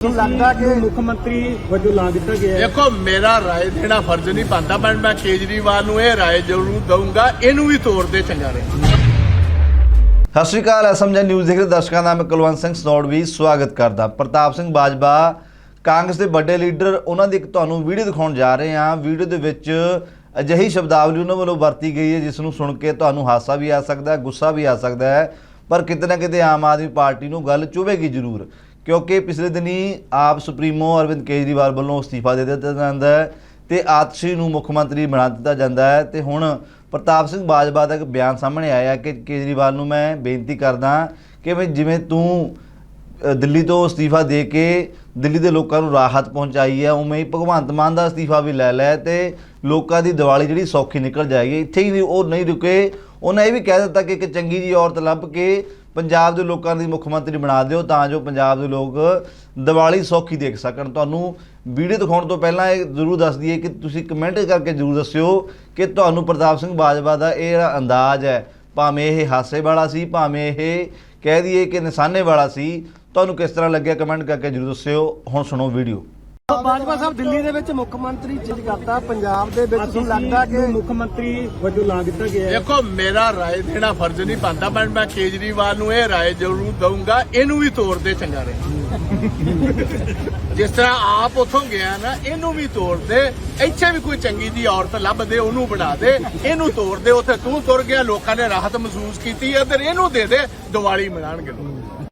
ਤੁਹਾਨੂੰ ਲੱਗਦਾ ਕਿ ਮੁੱਖ ਮੰਤਰੀ ਵਜੋਂ ਲਾ ਦਿੱਤਾ ਗਿਆ ਹੈ। ਦੇਖੋ ਮੇਰਾ ਰਾਏ ਦੇਣਾ ਫਰਜ਼ ਨਹੀਂ ਬਣਦਾ। ਪਰ ਮੈਂ ਕੇਜਰੀਵਾਲ ਨੂੰ ਇਹ ਰਾਏ ਜ਼ਰੂਰ ਦਊਂਗਾ। ਇਹਨੂੰ ਵੀ ਤੋੜ ਦੇ ਚੰਗਾ ਰਹੇ ਸਤਿ ਸ਼੍ਰੀ ਅਕਾਲ ਐਸਐਮਜੀ ਨਿਊਜ਼ ਦੇਖ ਰਹੇ ਦਰਸ਼ਕਾਂ ਦਾ ਮੈਂ ਕੁਲਵੰਤ ਸਿੰਘ ਸਨੌੜ ਵੀ ਸਵਾਗਤ ਕਰਦਾ। ਪ੍ਰਤਾਪ ਸਿੰਘ ਬਾਜਵਾ ਕਾਂਗਰਸ ਦੇ ਵੱਡੇ ਲੀਡਰ ਉਹਨਾਂ ਦੀ ਇੱਕ ਤੁਹਾਨੂੰ ਵੀਡੀਓ ਦਿਖਾਉਣ ਜਾ ਰਹੇ ਹਾਂ। ਵੀਡੀਓ ਦੇ ਵਿੱਚ ਅਜਿਹੀ ਸ਼ਬਦਾਵਲੀ ਉਹਨਾਂ ਵੱਲੋਂ ਵਰਤੀ ਗਈ ਹੈ ਜਿਸ ਨੂੰ ਸੁਣ ਕੇ ਤੁਹਾਨੂੰ ਹਾਸਾ ਵੀ ਆ ਸਕਦਾ ਹੈ ਗੁੱਸਾ ਵੀ ਆ ਸਕਦਾ ਹੈ। ਪਰ ਕਿਤੇ ਨਾ ਕਿਤੇ ਆਮ ਆਦਮੀ ਪਾਰਟੀ ਨੂੰ ਗੱਲ ਚੁਭੇਗੀ ਜ਼ਰੂਰ। ਕਿਉਂਕਿ ਪਿਛਲੇ ਦਿਨੀ ਆਪ ਸੁਪਰੀਮੋ ਅਰਵਿੰਦ ਕੇਜਰੀਵਾਲ ਵੱਲੋਂ ਅਸਤੀਫਾ ਦੇ ਦਿੱਤਾ ਜਾਂਦਾ ਹੈ ਤੇ ਆਤਸ਼ੀ ਨੂੰ ਮੁੱਖ ਮੰਤਰੀ ਬਣਾ ਦਿੱਤਾ ਜਾਂਦਾ ਹੈ ਤੇ ਹੁਣ ਪ੍ਰਤਾਪ ਸਿੰਘ ਬਾਜਵਾ ਦਾ ਇੱਕ ਬਿਆਨ ਸਾਹਮਣੇ ਆਇਆ ਕਿ ਕੇਜਰੀਵਾਲ ਨੂੰ ਮੈਂ ਬੇਨਤੀ ਕਰਦਾ ਕਿ ਵੀ ਜਿਵੇਂ ਤੂੰ ਦਿੱਲੀ ਤੋਂ ਅਸਤੀਫਾ ਦੇ ਕੇ ਦਿੱਲੀ ਦੇ ਲੋਕਾਂ ਨੂੰ ਰਾਹਤ ਪਹੁੰਚਾਈ ਹੈ, ਉਵੇਂ ਹੀ ਭਗਵੰਤ ਮਾਨ ਦਾ ਅਸਤੀਫਾ ਵੀ ਲੈ ਲੈ ਤੇ ਲੋਕਾਂ ਦੀ ਦੀਵਾਲੀ ਜਿਹੜੀ ਸੌਖੀ ਨਿਕਲ ਜਾਏਗੀ। ਇੱਥੇ ਹੀ ਨਹੀਂ- ਉਹ ਨਹੀਂ ਰੁਕੇ। ਉਹਨਾਂ ਇਹ ਵੀ ਕਹਿ ਦਿੱਤਾ ਕਿ ਇੱਕ ਚੰਗੀ ਜੀ ਔਰਤ ਲੱਭ ਕੇ ਪੰਜਾਬ ਦੇ ਲੋਕਾਂ ਦੀ ਮੁੱਖ ਮੰਤਰੀ ਬਣਾ ਦਿਓ ਤਾਂ ਜੋ ਪੰਜਾਬ ਦੇ ਲੋਕ ਦੀਵਾਲੀ ਸੌਖੀ ਦੇਖ ਸਕਣ। ਤੁਹਾਨੂੰ ਵੀਡੀਓ ਦਿਖਾਉਣ ਤੋਂ ਪਹਿਲਾਂ ਇਹ ਜ਼ਰੂਰ ਦੱਸ ਦਈਏ ਕਿ ਤੁਸੀਂ ਕਮੈਂਟ ਕਰਕੇ ਜ਼ਰੂਰ ਦੱਸਿਓ ਕਿ ਤੁਹਾਨੂੰ ਪ੍ਰਤਾਪ ਸਿੰਘ ਬਾਜਵਾ ਦਾ ਇਹ ਜਿਹੜਾ ਅੰਦਾਜ਼ ਹੈ, ਭਾਵੇਂ ਇਹ ਹਾਸੇ ਵਾਲਾ ਸੀ, ਭਾਵੇਂ ਇਹ ਕਹਿ ਦਈਏ ਕਿ ਨਿਸ਼ਾਨੇ ਵਾਲਾ ਸੀ, ਤੁਹਾਨੂੰ ਕਿਸ ਤਰ੍ਹਾਂ ਲੱਗਿਆ ਕਮੈਂਟ ਕਰਕੇ ਜ਼ਰੂਰ ਦੱਸਿਓ। ਹੁਣ ਸੁਣੋ ਵੀਡੀਓ। ਬਾਜਵਾ ਸਾਹਿਬ ਦਿੱਲੀ ਦੇ ਵਿੱਚ ਮੁੱਖ ਮੰਤਰੀ ਚੇਂਜ ਕਰਤਾ ਪੰਜਾਬ ਦੇ ਵਿੱਚ ਤੁਹਾਨੂੰ ਲੱਗਦਾ ਕਿ ਮੁੱਖ ਮੰਤਰੀ ਵਜੋਂ ਲਾ ਦਿੱਤਾ ਗਿਆ ਹੈ। ਦੇਖੋ ਮੇਰਾ ਰਾਏ ਦੇਣਾ ਫਰਜ਼ ਨਹੀਂ ਬਣਦਾ ਪਰ ਮੈਂ ਕੇਜਰੀਵਾਲ ਨੂੰ ਇਹ ਰਾਏ ਜ਼ਰੂਰ ਦਊਂਗਾ ਇਹਨੂੰ ਵੀ ਤੋੜ ਦੇ ਚੰਗਾ ਰਹੇ। ਜਿਸ ਤਰ੍ਹਾਂ ਆਪ ਉਥੋਂ ਗਿਆ ਨਾ ਇਹਨੂੰ ਵੀ ਤੋੜ ਦੇ ਇੱਥੇ ਵੀ ਕੋਈ ਚੰਗੀ ਜੀ ਔਰਤ ਲੱਭ ਦੇ ਉਹਨੂੰ ਬਣਾ ਦੇ ਇਹਨੂੰ ਤੋੜ ਦੇ ਉੱਥੇ ਤੂੰ ਤੁਰ ਗਿਆ ਲੋਕਾਂ ਨੇ ਰਾਹਤ ਮਹਿਸੂਸ ਕੀਤੀ ਇੱਧਰ ਇਹਨੂੰ ਦੇ ਦੇ ਦੀਵਾਲੀ ਮਨਾਣਗੇ। ਲੋਕ